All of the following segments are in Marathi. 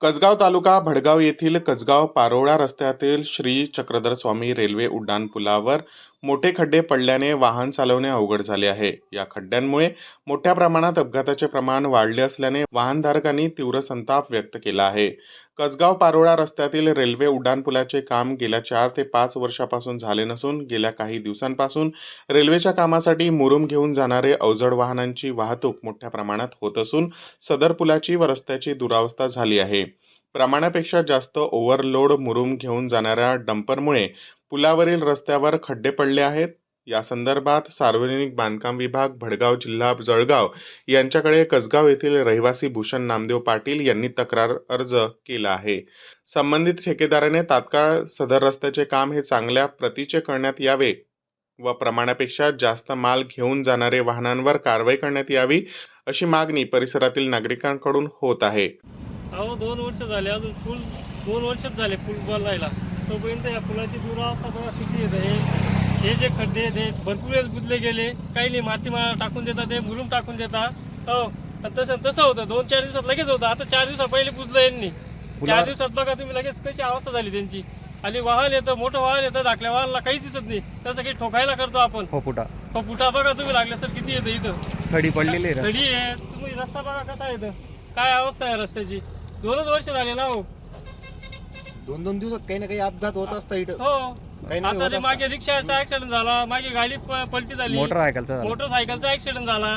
कसगाव तालुका भडगाव येथील कसगाव पारोळा रस्त्यातील श्री चक्रधर स्वामी रेल्वे उड्डाण पुलावर मोठे खड्डे पडल्याने वाहन चालवणे अवघड झाले आहे. या खड्ड्यांमुळे मोठ्या प्रमाणात अपघाताचे प्रमाण वाढले असल्याने वाहनधारकांनी तीव्र संताप व्यक्त केला आहे. कसगाव पारोळा रस्त्यातील रेल्वे उड्डाणपुलाचे काम गेल्या चार ते पाच वर्षापासून झाले नसून गेल्या काही दिवसांपासून रेल्वेच्या कामासाठी मुरुम घेऊन जाणारे अवजड वाहनांची वाहतूक मोठ्या प्रमाणात होत असून सदर पुलाची व रस्त्याची दुरावस्था झाली आहे. प्रमाणापेक्षा जास्त ओव्हरलोड मुरुम घेऊन जाणाऱ्या डंपरमुळे पुलावरील रस्त्यावर खड्डे पडले आहेत. या संदर्भात सार्वजनिक बांधकाम विभाग भडगाव जिल्हा जळगाव यांच्याकडे कसगाव येथील रहिवासी भूषण नामदेव पाटील यांनी तक्रार अर्ज केला आहे. संबंधित ठेकेदाराने तात्काळ सदर रस्त्याचे काम हे चांगल्या प्रतीचे करण्यात यावे व प्रमाणापेक्षा जास्त माल घेऊन जाणारे वाहनांवर कारवाई करण्यात यावी अशी मागणी परिसरातील नागरिकांकडून होत आहे. अहो दोन वर्ष झाले. अजून पूल दोन वर्षच झाले पूल बनवायला तोपर्यंत या पुलाची दुरावस्था बघा किती येत. आहे हे जे खड्डे हे भरपूर वेळेस बुजले गेले. काही नाही माती मा- टाकून देतात ते मुरुम टाकून देतात. हो तसं तसं होतं. दोन चार दिवसात लगेच होतं. आता चार दिवसा पहिले बुजलं यांनी. चार दिवसात बघा तुम्ही लगेच कशी अवस्था झाली त्यांची. आणि वाहन येतं मोठं वाहन येतं धाकल्या वाहनाला काहीच दिसत नाही. तसं काही ठोकायला करतो आपण. हो फुटा हो फुटा बघा तुम्ही लागल्या सर किती येतं इथं. खडी पडलेली आहे खडी आहे. तुम्ही रस्ता बघा कसा आहे इथं काय अवस्था आहे रस्त्याची. दोनच वर्ष झाले ना हो. दोन दोन दिवसात काही ना काही अपघात होत असतं इथं. हो. काही नाही आता ते असतं. मागे रिक्षाचा ऍक्सिडेंट झाला मागे गाडी प- पलटी झाली मोटरसायकलचा झाला. मोटरसायकलचा ऍक्सिडेंट झाला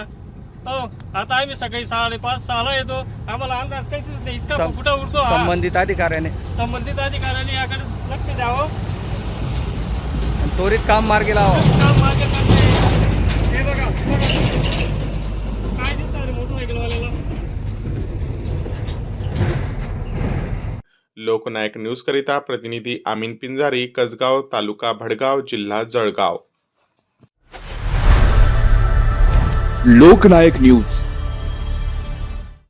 हो आता आम्ही सकाळी साडेपाच सहाला येतो आम्हाला अंदाज काहीच नाही इतका सं- कुठं उडतो हा. संबंधित अधिकाऱ्याने संबंधित अधिकाऱ्यांनी याकडे लक्ष द्यावं त्वरित काम मार्गी लावा काम मागे. हे बघा बघा. काय दिसतं रे मोटरसायकलवाल्याला लोकनायक न्यूज करिता प्रतिनिधी आमीन पिंजारी कसगाव तालुका भडगाव जिल्हा जळगाव. लोकनायक न्यूज.